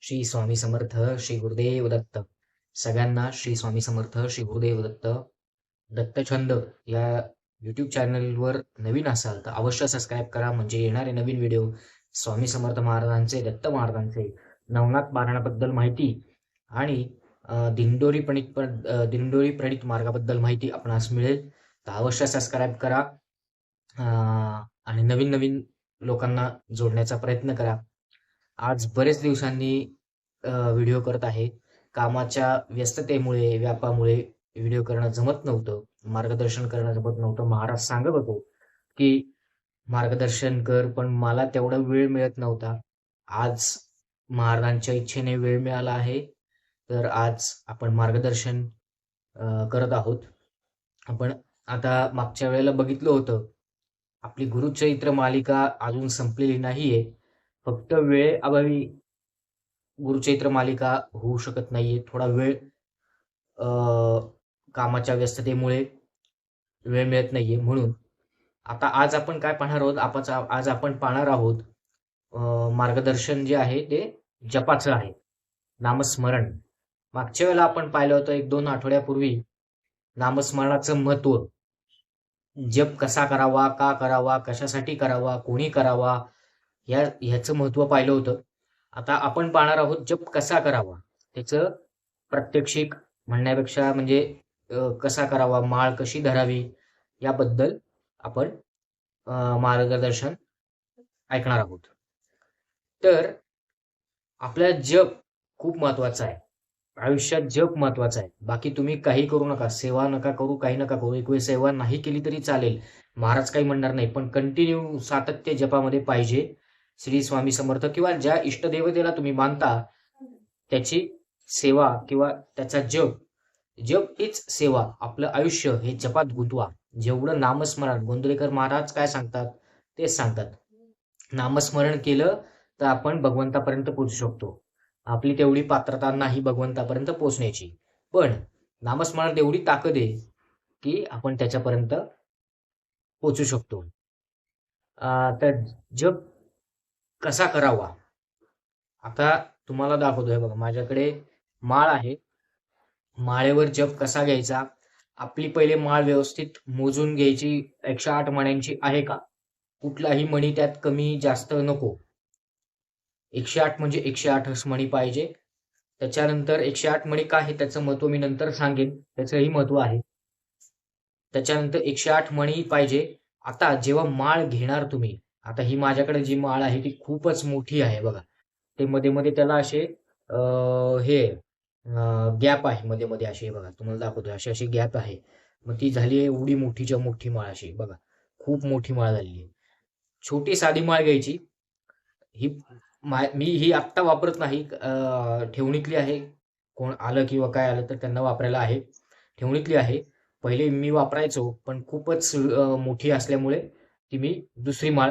श्री स्वामी समर्थ श्री गुरुदेव दत्त. सगळ्यांना श्री स्वामी समर्थ श्री गुरुदेव दत्त. दत्तछंद या युट्यूब चॅनलवर नवीन असाल तर अवश्य सबस्क्राईब करा. म्हणजे येणारे नवीन व्हिडिओ स्वामी समर्थ महाराजांचे दत्त महाराजांचे नवनाथ पारायणाबद्दल माहिती आणि दिंडोरी प्रणित दिंडोरी प्रणित मार्गाबद्दल माहिती आपणास मिळेल. तर अवश्य सबस्क्राईब करा. अं, आणि नवीन नवीन लोकांना जोडण्याचा प्रयत्न करा. आज बरेच दिवसांनी व्हिडिओ करत आहे. कामाच्या व्यस्ततेमुळे व्यापामुळे व्हिडिओ करणं जमत नव्हतं. मार्गदर्शन करणं जमत नव्हतं. महाराज सांगत होतो की मार्गदर्शन कर पण मला तेवढा वेळ मिळत नव्हता. आज महाराजांच्या इच्छेने वेळ मिळाला आहे. तर आज आपण मार्गदर्शन अं, करत आहोत. आपण आता मागच्या वेळेला बघितलं होतं आपली गुरुचरित्र मालिका अजून संपलेली नाहीये. फक्त वेळ अभावी गुरुचैत्र मालिका होऊ शकत नाहीये. थोडा वेळ कामाच्या व्यस्ततेमुळे वेळ मिळत नाहीये. म्हणून आता आज आपण काय पाहणार आहोत? आपण आज आपण पाहणार आहोत मार्गदर्शन जे आहे ते जपाचं आहे. नामस्मरण. मागच्या वेळेला आपण पाहिलं होतं एक दोन आठवड्यापूर्वी नामस्मरणाचं महत्त्व जप कसा करावा? का करावा? कशासाठी करावा? कोणी करावा? या ह्याचं महत्त्व पाहिलं होतं. आता आपण पाहणार आहोत जप कसा करावा? त्याचं प्रात्यक्षिक म्हणण्यापेक्षा म्हणजे कसा करावा? माळ कशी धरावी? याबद्दल आपण मार्गदर्शन ऐकणार आहोत. तर आपल्या जप खूप महत्त्वाचा आहे. आयुष्यात जप महत्त्वाचा आहे. बाकी तुम्ही काही करू नका. सेवा नका करू काही नका करू. एक वेळ सेवा नाही केली तरी चालेल. महाराज काही म्हणणार नाही पण कंटिन्यू सातत्य जपामध्ये पाहिजे. श्री स्वामी समर्थ किंवा ज्या इष्टदेवतेला तुम्ही मानता त्याची सेवा किंवा त्याचा जप जप हीच सेवा. आपलं आयुष्य हे जपात गुंतवा. जेवढं नामस्मरण गोंदलेकर महाराज काय सांगतात? तेच सांगतात. नामस्मरण केलं तर आपण भगवंतापर्यंत पोहोचू शकतो. आपली तेवढी पात्रता नाही भगवंतापर्यंत पोहोचण्याची. पण नामस्मरण एवढी ताकद आहे की आपण त्याच्यापर्यंत पोचू शकतो. तर जप कसा करावा? आता तुम्हाला दाखवतोय बघा माझ्याकडे माळ आहे. माळेवर जप कसा घ्यायचा? आपली पहिले माळ व्यवस्थित मोजून घ्यायची. एकशे आठ मण्यांची आहे का? कुठलाही मणी त्यात कमी जास्त नको. एकशे आठ म्हणजे एकशे आठच मणी पाहिजे. त्याच्यानंतर एकशे आठ मणी काय आहे? त्याचं महत्त्व मी नंतर सांगेन. त्याचंही महत्त्व आहे. त्याच्यानंतर एकशे आठ मणी पाहिजे. आता जेव्हा माळ घेणार तुम्ही आता ही माझ्याकडे जी माळ आहे ती खूपच मोठी आहे बघा. ते मध्ये मध्ये त्याला असे हे गॅप आहे मध्ये मध्ये असे बघा तुम्हाला दाखवतो अशी अशी गॅप आहे. मग ती झाली आहे एवढी मोठीच्या मोठी माळ अशी बघा खूप मोठी माळ झालेली आहे. छोटी साधी माळ घ्यायची. ही मी ही आत्ता वापरत नाही ठेवणीतली आहे. कोण आलं किंवा काय आलं तर त्यांना वापरायला आहे. ठेवणीतली आहे. पहिले मी वापरायचो पण खूपच मोठी असल्यामुळे ती मी दुसरी माळ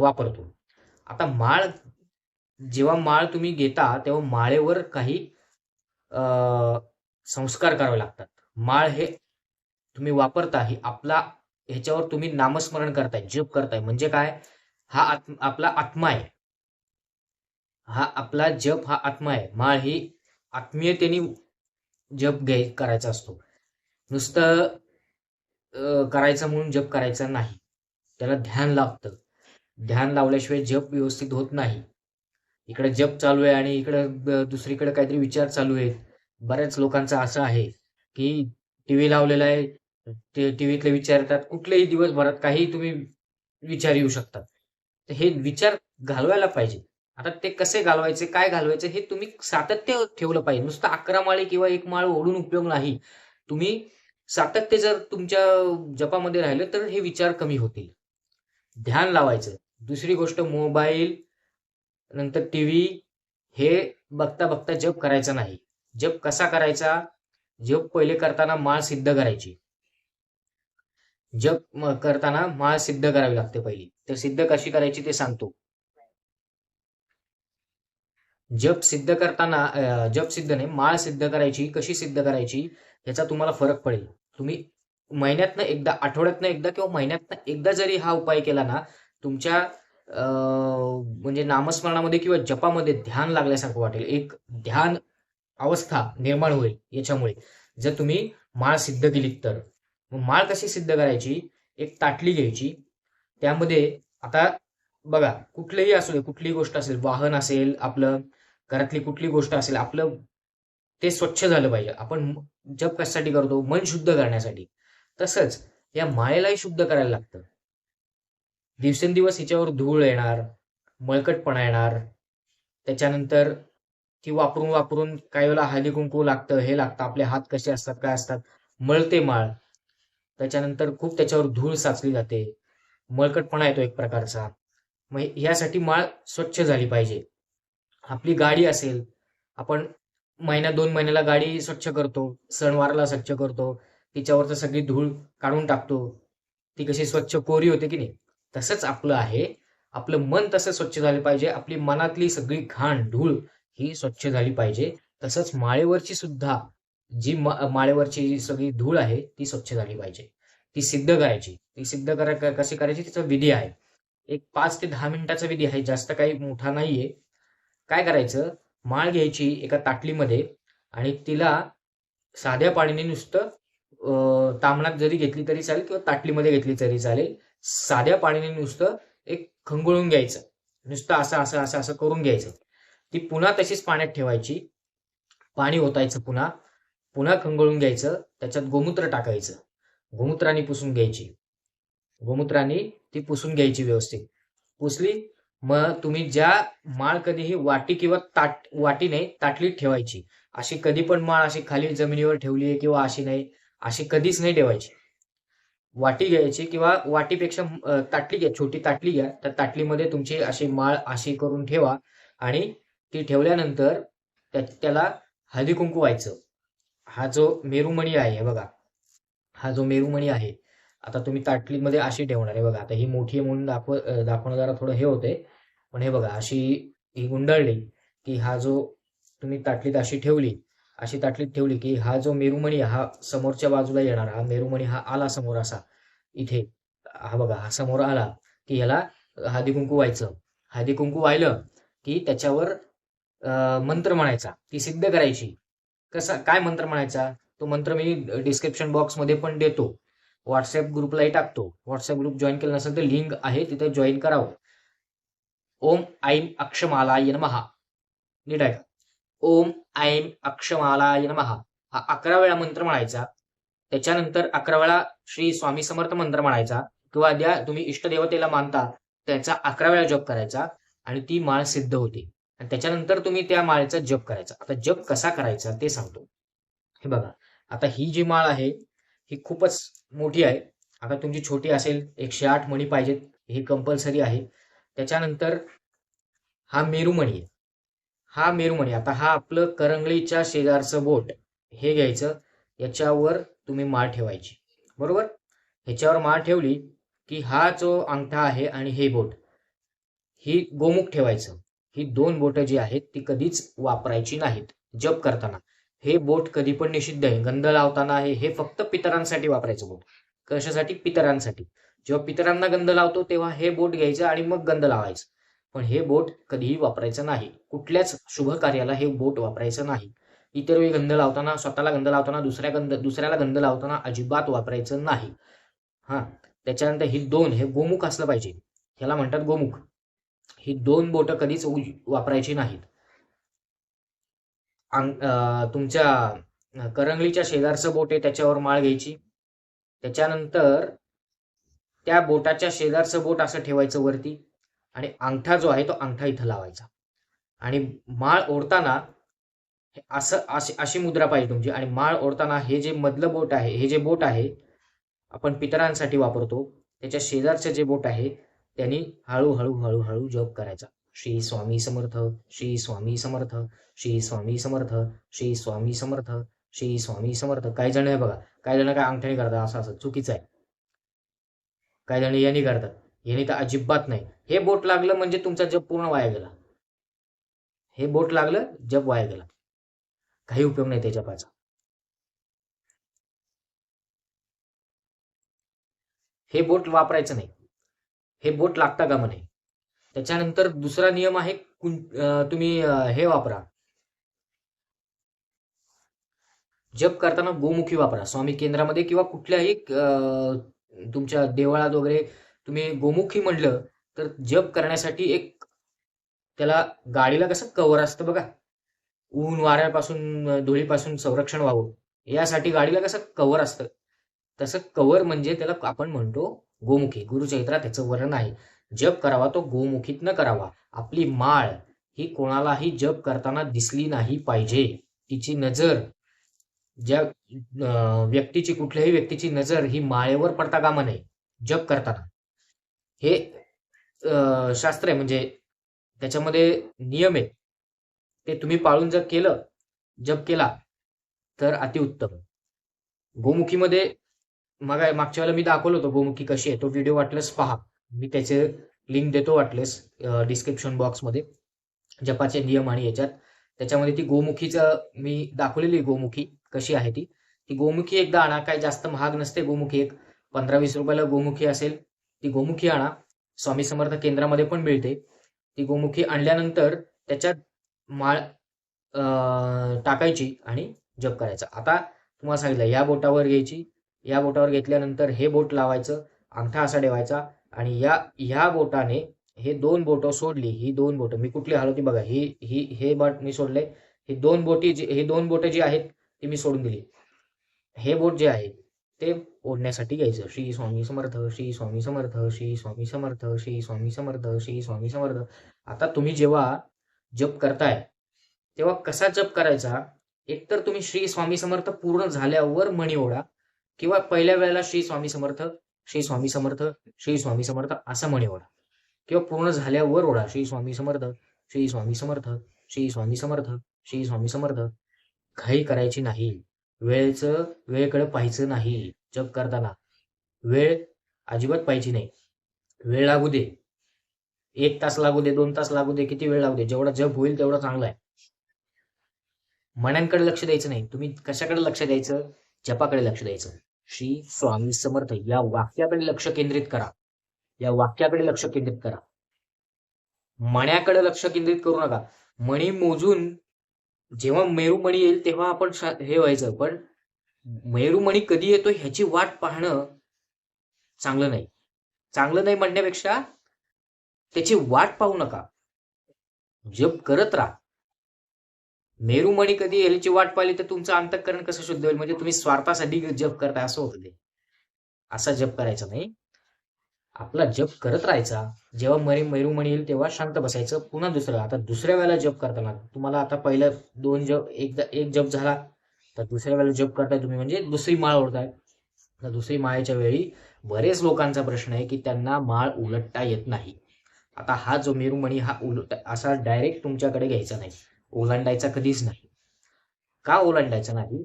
वापरतो. आता माळ जेव्हा माळ तुम्ही घेता तेव्हा माळेवर काही अं, संस्कार करावे लागतात. माळ हे तुम्ही वापरता ही आपला ह्याच्यावर तुम्ही नामस्मरण करताय जप करताय. म्हणजे काय? हा आत्म आपला आत्मा आहे. हा आपला जप हा आत्मा आहे. माळ ही आत्मीयतेने जप घ्याय करायचा असतो. नुसतं करायचं म्हणून जप करायचा नाही. त्याला ध्यान लागतं. ध्यान लावल्याशिवाय जप व्यवस्थित होत नाही. इकडे जप चालू आहे आणि इकडे दुसरीकडे काहीतरी विचार चालू आहेत. बऱ्याच लोकांचा असं आहे की टीव्ही लावलेला आहे ते टीव्हीतले विचार येतात कुठलेही दिवसभरात काही तुम्ही विचार येऊ शकतात. तर हे विचार घालवायला पाहिजे. आता ते कसे घालवायचे काय घालवायचे हे तुम्ही सातत्य ठेवलं पाहिजे. नुसतं अकरा माळे किंवा एक माळ ओढून उपयोग नाही. तुम्ही सातत्य जर तुमच्या जपामध्ये राहिलं तर हे विचार कमी होतील. ध्यान लावायचं. दुसरी गोष्ट मोबाईल नंतर टीव्ही हे बघता बघता जप करायचा नाही. जप कसा करायचा? जप पहिले करताना माळ सिद्ध करायची. जप करताना माळ सिद्ध करावी लागते पहिली. तर सिद्ध कशी करायची ते सांगतो. जप सिद्ध करताना जप सिद्ध नाही माळ सिद्ध करायची कशी सिद्ध करायची याचा तुम्हाला फरक पडेल. तुम्ही महिन्यातनं एकदा आठवड्यातनं एकदा किंवा महिन्यातनं एकदा जरी हा उपाय केला ना तुमच्या म्हणजे नामस्मरणामध्ये किंवा जपामध्ये ध्यान लागल्यासारखं वाटेल. एक ध्यान अवस्था निर्माण होईल याच्यामुळे. जर तुम्ही माळ सिद्ध केलीत तर. मग माळ कशी सिद्ध करायची? एक ताटली घ्यायची. त्यामध्ये आता बघा कुठलंही असू दे कुठलीही गोष्ट असेल वाहन असेल आपलं घरातली कुठली गोष्ट असेल आपलं ते स्वच्छ झालं पाहिजे. आपण जप कशासाठी करतो? मन शुद्ध करण्यासाठी. तसंच या माळेलाही शुद्ध करायला लागतं. दिवसेंदिवस हिच्यावर धूळ येणार मळकटपणा येणार त्याच्यानंतर ती वापरून वापरून काही वेळेला हळदी कुंकू लागतं हे लागतं आपले हात कसे असतात काय असतात मळते माळ. त्याच्यानंतर खूप त्याच्यावर धूळ साचली जाते मळकटपणा येतो एक प्रकारचा. मग यासाठी माळ स्वच्छ झाली पाहिजे. आपली गाडी असेल आपण महिन्या दोन महिन्याला गाडी स्वच्छ करतो सणवारला स्वच्छ करतो तिच्यावरचं सगळी धूळ काढून टाकतो. ती कशी स्वच्छ कोरी होते की नाही? तसंच आपलं आहे. आपलं मन तसं स्वच्छ झालं पाहिजे. आपली मनातली सगळी घाण धूळ ही स्वच्छ झाली पाहिजे. तसंच माळेवरची सुद्धा जी माळेवरची जी सगळी धूळ आहे ती स्वच्छ झाली पाहिजे. ती सिद्ध करायची. ती सिद्ध करा कशी करायची? तिचा विधी आहे. एक पाच ते दहा मिनिटाचा विधी आहे. जास्त काही मोठा नाहीये. काय करायचं? माळ घ्यायची एका ताटलीमध्ये आणि तिला साध्या पाण्याने नुसतं तामणात जरी घेतली तरी चालेल किंवा ताटलीमध्ये घेतली तरी चालेल. साध्या पाण्याने नुसतं एक खंगोळून घ्यायचं. नुसतं असं असं असं असं करून घ्यायचं. ती पुन्हा तशीच पाण्यात ठेवायची. पाणी ओतायचं पुन्हा. पुन्हा खंगोळून घ्यायचं. त्याच्यात गोमूत्र टाकायचं. गोमूत्राने पुसून घ्यायची. गोमूत्राने ती पुसून घ्यायची व्यवस्थित. पुसली मग तुम्ही ज्या माळ कधीही वाटी किंवा ताट वाटी नाही ताटलीत ठेवायची. अशी कधी पण माळ अशी खाली जमिनीवर ठेवली आहे किंवा अशी नाही. अशी कधीच नाही ठेवायची. वाटी घ्यायची किंवा वाटीपेक्षा ताटली घ्या छोटी ताटली घ्या त्या ताटलीमध्ये तुमची अशी माळ अशी करून ठेवा आणि ती ठेवल्यानंतर त्या- त्याला हळदी कुंकू व्हायचं. हा जो मेरुमणी आहे हे बघा. हा जो मेरुमणी आहे आता तुम्ही ताटलीमध्ये अशी ठेवणार आहे बघा. आता ही मोठी आहे म्हणून दाखव दाखवणं जरा थोडं हे होते पण हे बघा अशी ही गुंडाळली की हा जो तुम्ही ताटलीत अशी ठेवली अशी ताटलीत ठेवली की हा जो मेरुमणी हा समोरच्या बाजूला येणार हा मेरुमणी हा आला समोर असा. इथे हा बघा हा समोर आला की ह्याला हळदी कुंकू व्हायचं. हळदी कुंकू व्हायलं की त्याच्यावर अं, मंत्र म्हणायचा ती सिद्ध करायची. कसा काय मंत्र म्हणायचा? तो मंत्र मी डिस्क्रिप्शन बॉक्समध्ये पण देतो. व्हॉट्सअप ग्रुपलाही टाकतो. व्हॉट्सअप ग्रुप जॉईन केलं नसेल तर लिंक आहे तिथे जॉईन करावं. ओम ऐम अक्षमालाय महा नीट आहे का ओम ऐम अक्षमालाय नमहा हा अकरा वेळा मंत्र म्हणायचा. त्याच्यानंतर अकरा वेळा श्री स्वामी समर्थ मंत्र म्हणायचा. किंवा द्या तुम्ही इष्टदेवतेला मानता त्याचा अकरा वेळा जप करायचा आणि ती माळ सिद्ध होते. आणि त्याच्यानंतर तुम्ही त्या माळेचा जप करायचा. आता जप कसा करायचा ते सांगतो. हे बघा आता ही जी माळ आहे ही खूपच मोठी आहे. आता तुमची छोटी असेल एकशे आठ मणी पाहिजेत हे कंपल्सरी आहे. त्याच्यानंतर हा मेरुमणी आहे. हा मेरुमणी आता हा आपलं करंगळीच्या शेजारचं बोट हे घ्यायचं. याच्यावर तुम्ही माळ ठेवायची. बरोबर? ह्याच्यावर माळ ठेवली की हा जो अंगठा आहे आणि हे बोट ही गोमुख ठेवायचं. ही दोन बोटं जी आहेत ती कधीच वापरायची नाहीत जप करताना. हे बोट कधी पण निषिद्ध आहे. गंध लावताना आहे. हे फक्त पितरांसाठी वापरायचं बोट. कशासाठी? पितरांसाठी. जेव्हा पितरांना गंध लावतो तेव्हा हे बोट घ्यायचं आणि मग गंध लावायचं. पण हे बोट कधीही वापरायचं नाही. कुठल्याच शुभ कार्याला हे बोट वापरायचं नाही. इतर वेळी गंध लावताना स्वतःला गंध लावताना दुसऱ्या गंध दुसऱ्याला गंध लावताना अजिबात वापरायचं नाही. हा त्याच्यानंतर ही दोन हे गोमुख असलं पाहिजे. ह्याला म्हणतात गोमुख. ही दोन बोटं कधीच वापरायची नाहीत. तुमच्या करंगलीच्या शेजारचं बोट आहे त्याच्यावर माळ घ्यायची. त्याच्यानंतर त्या बोटाच्या शेजारचं बोट असं ठेवायचं वरती. आणि अंगठा जो आहे तो अंगठा इथं लावायचा. आणि माळ ओढताना असं अशी अशी मुद्रा पाहिजे तुमची. आणि माळ ओढताना हे जे मधलं बोट आहे हे जे बोट आहे आपण पितरांसाठी वापरतो त्याच्या शेजारचं जे बोट आहे त्यांनी हळूहळू हळूहळू जप करायचा. श्री स्वामी समर्थ श्री स्वामी समर्थ श्री स्वामी समर्थ श्री स्वामी समर्थ श्री स्वामी समर्थ. काही जण आहे बघा काही जण काय अंगठ्याने करतात असं असं चुकीचं आहे. काही जण यांनी करतात. याने तर अजिबात नाही. हे बोट लागलं म्हणजे तुमचा जप पूर्ण वाया गेला. हे बोट लागलं जप वाया गेला. काही उपयोग नाही त्या जपाचा हे बोट वापरायचं नाही. हे बोट लागता का म्हणे त्याच्यानंतर दुसरा नियम आहे कुं- तुम्ही हे वापरा. जप करताना गोमुखी वापरा. स्वामी केंद्रामध्ये किंवा कुठल्याही अं, तुमच्या देवळात वगैरे तुम्ही गोमुखी म्हणलं तर जप करण्यासाठी एक त्याला गाडीला कसं कवर असतं बघा. ऊन वाऱ्यापासून धुळीपासून संरक्षण व्हावं. यासाठी गाडीला कसं कवर असतं. तसं कवर म्हणजे त्याला आपण म्हणतो गोमुखी. गुरुचैत्रा त्याचं वर्णन आहे. जप करावा तो गोमुखीतनं करावा. आपली माळ ही कोणालाही जप करताना दिसली नाही पाहिजे. तिची नजर ज्या व्यक्तीची कुठल्याही व्यक्तीची नजर ही माळेवर पडता कामा नये. जप करताना. हे शास्त्र आहे. म्हणजे त्याच्यामध्ये नियम आहेत. ते तुम्ही पाळून जर केलं जप केला तर अतिउत्तम. गोमुखीमध्ये मग मागच्या वेळेला मी दाखवलं होतं गोमुखी कशी आहे. तो व्हिडिओ वाटल्यास पहा. मी त्याचे लिंक देतो वाटलेस डिस्क्रिप्शन बॉक्समध्ये जपाचे नियम आणि याच्यात. त्याच्यामध्ये ती गोमुखीचं मी दाखवलेली गोमुखी कशी आहे ती. ती गोमुखी एकदा आणा काय जास्त महाग नसते. गोमुखी एक पंधरा वीस रुपयाला गोमुखी असेल. ती गोमुखी आणा. स्वामी समर्थ केंद्रामध्ये पण मिळते. ती गोमुखी आणल्यानंतर त्याच्यात माळ टाकायची आणि जप करायचा. आता तुम्हाला सांगितलं या बोटावर घ्यायची. या बोटावर घेतल्यानंतर हे बोट लावायचं अंगठा असा ठेवायचा आणि या ह्या बोटाने हे दोन बोटं सोडली. ही दोन बोटं. मी कुठली हलवती बघा. ही ही हे बोट मी सोडले ही दोन बोटी जी हे दोन बोटं जी आहेत ती मी सोडून दिली. हे बोट जे आहे ते ओढण्यासाठी घ्यायचं श्री स्वामी समर्थ श्री स्वामी समर्थ श्री स्वामी समर्थ श्री स्वामी समर्थ श्री स्वामी समर्थ आता तुम्ही जेव्हा जप करताय तेव्हा कसा जप करायचा एकतर तुम्ही श्री स्वामी समर्थ पूर्ण झाल्यावर मणी ओढा किंवा पहिल्या वेळेला श्री स्वामी समर्थ श्री स्वामी समर्थ श्री स्वामी समर्थ असा म्हणे ओढा किंवा पूर्ण झाल्यावर ओढा श्री स्वामी समर्थ श्री स्वामी समर्थ श्री स्वामी समर्थ श्री स्वामी समर्थ घाई करायची नाही वेळेचं वेळेकडे पाहायचं नाही जप करताना. वेळ अजिबात पाहिजे नाही. वेळ लागू दे. एक तास लागू दे दोन तास लागू दे किती वेळ लागू दे. जेवढा जप होईल तेवढा चांगला आहे. मण्यांकडे लक्ष द्यायचं नाही. तुम्ही कशाकडे लक्ष द्यायचं? जपाकडे लक्ष द्यायचं. श्री स्वामी समर्थ या वाक्याकडे लक्ष केंद्रित करा. या वाक्याकडे लक्ष केंद्रित करा. मण्याकडे लक्ष केंद्रित करू नका. मणी मोजून जेव्हा मेरुमणी येईल तेव्हा आपण हे व्हायचं पण मेरुमणी कधी येतो ह्याची वाट पाहणं चांगलं नाही. चांगलं नाही म्हणण्यापेक्षा त्याची वाट पाहू नका. जप करत राहा. मेरुमणी कधी येईल याची वाट पाहिली तर तुमचं अंतःकरण कसं शुद्ध होईल? म्हणजे तुम्ही स्वार्थासाठी जप करताय असं होतं ते. असा जप करायचा नाही. आपला जप करत राहायचा. जेव्हा मरी मैरुमणी येईल तेव्हा शांत बसायचं. पुन्हा दुसरं आता दुसऱ्या वेळेला जप करताना. तुम्हाला आता पहिलं दोन जप एकदा एक जप झाला तर दुसऱ्या वेळेला जप करताय तुम्ही. म्हणजे दुसरी माळ ओढताय. तर दुसरी माळेच्या वेळी बरेच लोकांचा प्रश्न आहे की त्यांना माळ उलटता येत नाही. आता हा जो मेरुमणी हा उलट असा डायरेक्ट तुमच्याकडे घ्यायचा नाही. ओलांडायचा कधीच नाही. का ओलांडायचा नाही?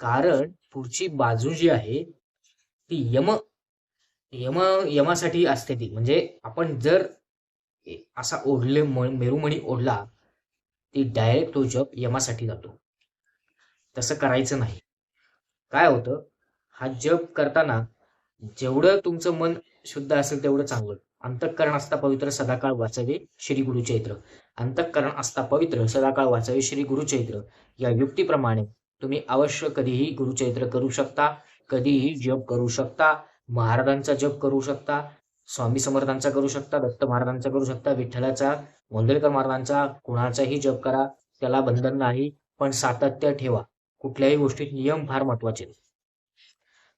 कारण पुढची बाजू जी आहे ती यम यम यमासाठी असते ती म्हणजे आपण जर असा ओढले मेरुमणी ओढला ती डायरेक्ट तो जप यमासाठी जातो. तसं करायचं नाही. काय होतं? हा जप करताना जेवढं तुमचं मन शुद्ध असेल तेवढं चांगलं. अंतःकरण असता पवित्र सदाकाळ वाचावे श्री गुरुचैत्र अंतःकरण असता पवित्र सदाकाळ वाचावे श्री गुरुचैत्र या युक्तीप्रमाणे तुम्ही अवश्य कधीही गुरुचैत्र करू शकता कधीही जप करू शकता. महाराजांचा जप करू शकता स्वामी समर्थांचा करू शकता दत्त महाराजांचा करू शकता विठ्ठलाचा गोंदळकर महाराजांचा कुणाचाही जप करा त्याला बंधन नाही पण सातत्य ठेवा. कुठल्याही गोष्टीत नियम फार महत्त्वाचे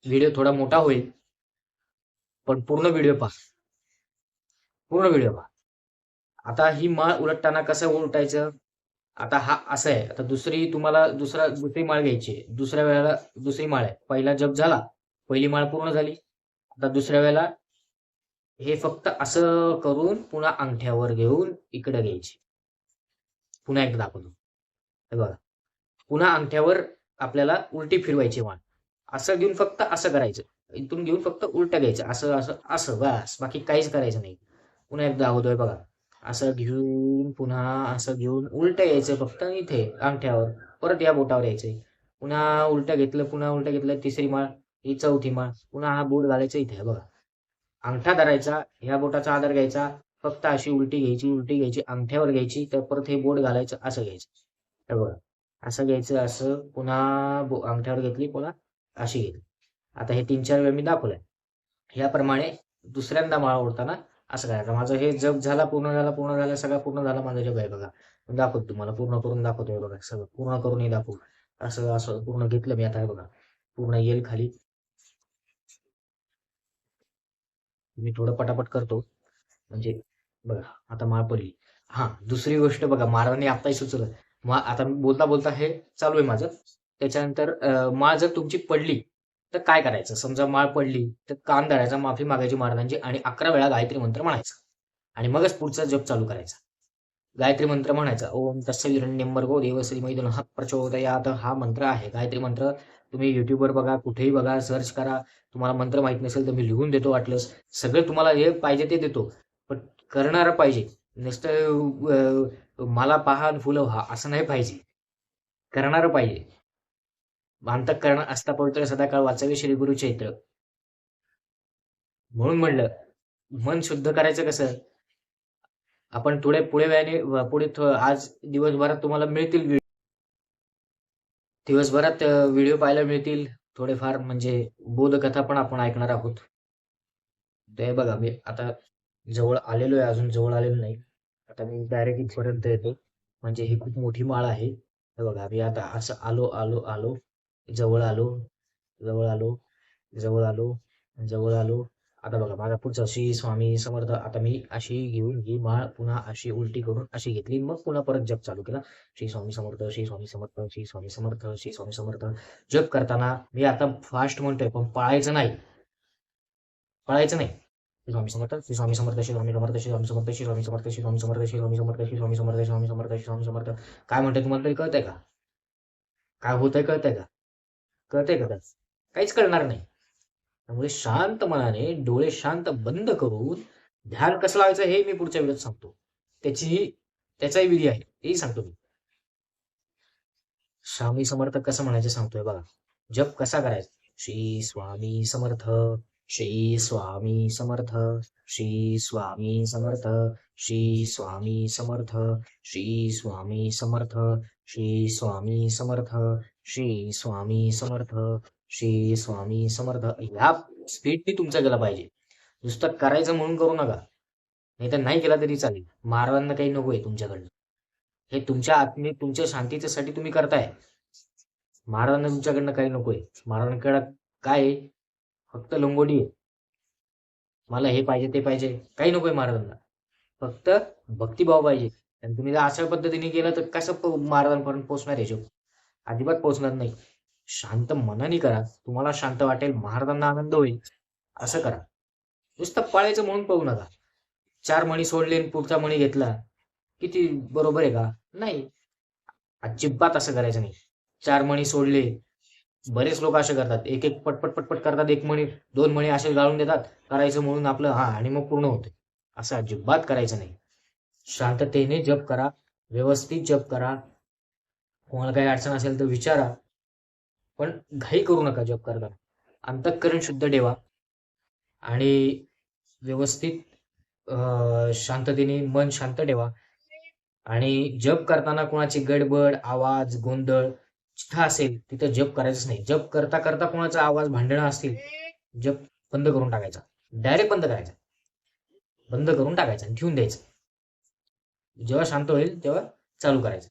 व्हिडिओ थोडा मोठा होईल पण पूर्ण व्हिडिओ पहा. पूर्ण व्हिडिओ पहा. आता ही माळ उलटताना कसं उलटायचं? आता हा असं आहे. आता दुसरी तुम्हाला दुसरा दुसरी माळ घ्यायची दुसऱ्या वेळेला दुसरी माळ आहे. पहिला जप झाला पहिली माळ पूर्ण झाली. आता दुसऱ्या वेळेला हे फक्त असं करून पुन्हा अंगठ्यावर घेऊन इकडे घ्यायची. पुन्हा एकदा दाखवतो. हे बघा. पुन्हा अंगठ्यावर आपल्याला उलटी फिरवायची वाण. असं घेऊन फक्त असं करायचं. इथून घेऊन फक्त उलट घ्यायचं. असं असं असं बस. बाकी काहीच करायचं नाही. पुन्हा एकदा दाखवतोय बघा. असं घेऊन पुन्हा असं घेऊन उलट यायचं फक्त इथे अंगठ्यावर. परत या बोटावर यायचंय. पुन्हा उलट घेतलं पुन्हा उलट घेतलं तिसरी माळ. ही चौथी माळ पुन्हा हा बोट घालायचा इथे बघा. अंगठा धरायचा ह्या बोटाचा आधार घ्यायचा फक्त अशी उलटी घ्यायची उलटी घ्यायची अंगठ्यावर घ्यायची तर परत हे बोट घालायचं असं घ्यायचं. हे बघा. असं घ्यायचं असं पुन्हा अंगठ्यावर घेतली पुन्हा अशी घेतली. आता हे तीन चार वेळ मी दाखवलंय. याप्रमाणे दुसऱ्यांदा माळ ओढताना असं करायचं. माझं हे जप झाला पूर्ण झाला पूर्ण झाला सगळं पूर्ण झाला माझं जप आहे बघा. दाखवतो तुम्हाला पूर्ण करून दाखवतोय बघा सगळं पूर्ण करूनही दाखवू. असं असं पूर्ण घेतलं मी आता हे बघा. पूर्ण येईल खाली. मी थोडं पटापट करतो. म्हणजे बघा आता माळ पडली हा दुसरी गोष्ट बघा महाराजांनी आत्ताही सुचलं. मा आता बोलता बोलता हे चालू आहे माझं. त्याच्यानंतर माळ जर तुमची पडली तर काय करायचं? समजा माळ पडली तर कान धरायचा माफी मागायची महाराजांची आणि अकरा वेळा गायत्री मंत्र म्हणायचा. आणि मगच पुढचा जप चालू करायचा. गायत्री मंत्र म्हणायचा ओम तस्य हिरण्यंबर्गो देवश्री मैदुन हा प्रचोदयात. हा मंत्र आहे. गायत्री मंत्र तुम्ही युट्यूबवर बघा कुठेही बघा सर्च करा. तुम्हाला मंत्र माहीत नसेल तर मी लिहून देतो वाटलंच सगळं तुम्हाला जे पाहिजे ते देतो. पण करणार पाहिजे. नुसतं मला पहा आणि फुलं व्हा असं नाही पाहिजे. करणारं पाहिजे. अंतकरण असता पवित्र सदाकाळ वाचावे श्री गुरु चैत्र. म्हणून म्हणलं मन शुद्ध करायचं कसं? आपण थोडे पुढे वेळाने पुढे आज दिवसभरात तुम्हाला मिळतील दिवसभरात व्हिडिओ पाहायला मिळतील. थोडेफार म्हणजे बोधकथा पण आपण ऐकणार आहोत. ते बघा मी आता जवळ आलेलो आहे अजून जवळ आलेलो नाही. आता मी डायरेक्ट इथपर्यंत येतो. म्हणजे ही खूप मोठी माळ आहे. हे बघा मी आता असं आलो आलो आलो. जवळ आलो जवळ आलो जवळ आलो जवळ आलो. आता बघा माझा पुढचा श्री स्वामी समर्थ आता मी अशी घेऊन ही माळ पुन्हा अशी उलटी करून अशी घेतली मग पुन्हा परत जप चालू केला श्री स्वामी समर्थ श्री स्वामी समर्थ श्री स्वामी समर्थ श्री स्वामी समर्थ जप करताना मी आता फास्ट म्हणतोय पण पाळायचं नाही पाळायचं नाही श्री स्वामी समर्थ श्री स्वामी समर्थ श्री स्वामी समर्थ श्री स्वामी समर्थ श्री स्वामी समर्थ श्री स्वामी समर्थ श्री स्वामी समर्थ श्री स्वामी समर्थ श्री स्वामी समर्थ श्री स्वामी समर्थ काय म्हणतोय तुम्हाला तरी कळतंय का काय होतंय कळतंय का कळतंय का काहीच कळणार नाही त्यामुळे शांत मनाने डोळे शांत बंद करून ध्यान कसं लावायचं हे मी पुढच्या व्हिडिओत सांगतो. त्याची त्याचाही विधी आहे. तेही सांगतो मी. स्वामी समर्थ कसं म्हणायचं सांगतोय बघा. जप कसा करायचा? श्री स्वामी समर्थ श्री स्वामी समर्थ श्री स्वामी समर्थ श्री स्वामी समर्थ श्री स्वामी समर्थ श्री स्वामी समर्थ श्री स्वामी समर्थ श्री स्वामी समर्थ. ह्या स्पीडनी तुमचा गेला पाहिजे. नुसतं करायचं म्हणून करू नका. नाही तर नाही केला तरी चालेल. मारवांना काही नको आहे तुमच्याकडनं. हे तुमच्या आत्मी तुमच्या शांतीच्यासाठी तुम्ही करताय. महाराजांना तुमच्याकडनं काही नकोय. महाराजांकडे काय आहे? फक्त लंगोटी आहे. मला हे पाहिजे ते पाहिजे. काही नकोय महाराजांना फक्त भक्तिभाव पाहिजे. आणि तुम्ही जर अशा पद्धतीने केलं तर कसं मारवांपर्यंत महाराजांपर्यंत पोहोचणार आहे अजिबात पोहोचणार नाही. शांत मनाने करा. तुम्हाला शांत वाटेल महाराजांना आनंद होईल. असं करा. नुसतं पाळायचं म्हणून पाहू नका. चार मणी सोडले आणि पुढचा मणी घेतला. किती बरोबर आहे का? नाही. अजिबात असं करायचं नाही. चार मणी सोडले. बरेच लोक असे करतात. एक एक पटपट पटपट करतात. एक मणी दोन मणी असे गाळून देतात. करायचं म्हणून आपलं हा आणि मग पूर्ण होते. असं अजिबात करायचं नाही. शांततेने जप करा. व्यवस्थित जप करा. कोणाला काही अडचण असेल तर विचारा. पण घाई करू नका जप करताना. अंतःकरण शुद्ध ठेवा. आणि व्यवस्थित अं, शांततेने मन शांत ठेवा. आणि जप करताना कोणाची गडबड आवाज गोंधळ जिथं असेल तिथं जप करायचंच नाही. जप करता करता कोणाचा आवाज भांडणं असतील जप बंद करून टाकायचा. डायरेक्ट बंद करायचा. बंद करून टाकायचा आणि ठेवून द्यायचं. जेव्हा शांत होईल तेव्हा चालू करायचं.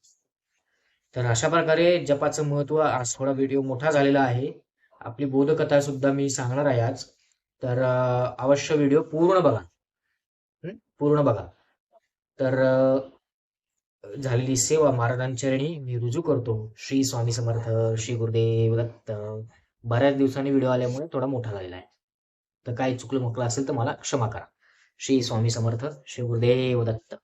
तर अशा प्रकारे जपाचं महत्त्व आज थोडा व्हिडिओ मोठा झालेला आहे. आपली बोधकथा सुद्धा मी सांगणार आहे आज. तर अवश्य व्हिडिओ पूर्ण बघा. पूर्ण बघा. तर झालेली सेवा महाराजांचरणी मी रुजू करतो. श्री स्वामी समर्थ श्री गुरुदेव दत्त. बऱ्याच दिवसांनी व्हिडिओ आल्यामुळे थोडा मोठा झालेला आहे. तर काही चुकलं मुकलं असेल तर मला क्षमा करा. श्री स्वामी समर्थ श्री गुरुदेव दत्त.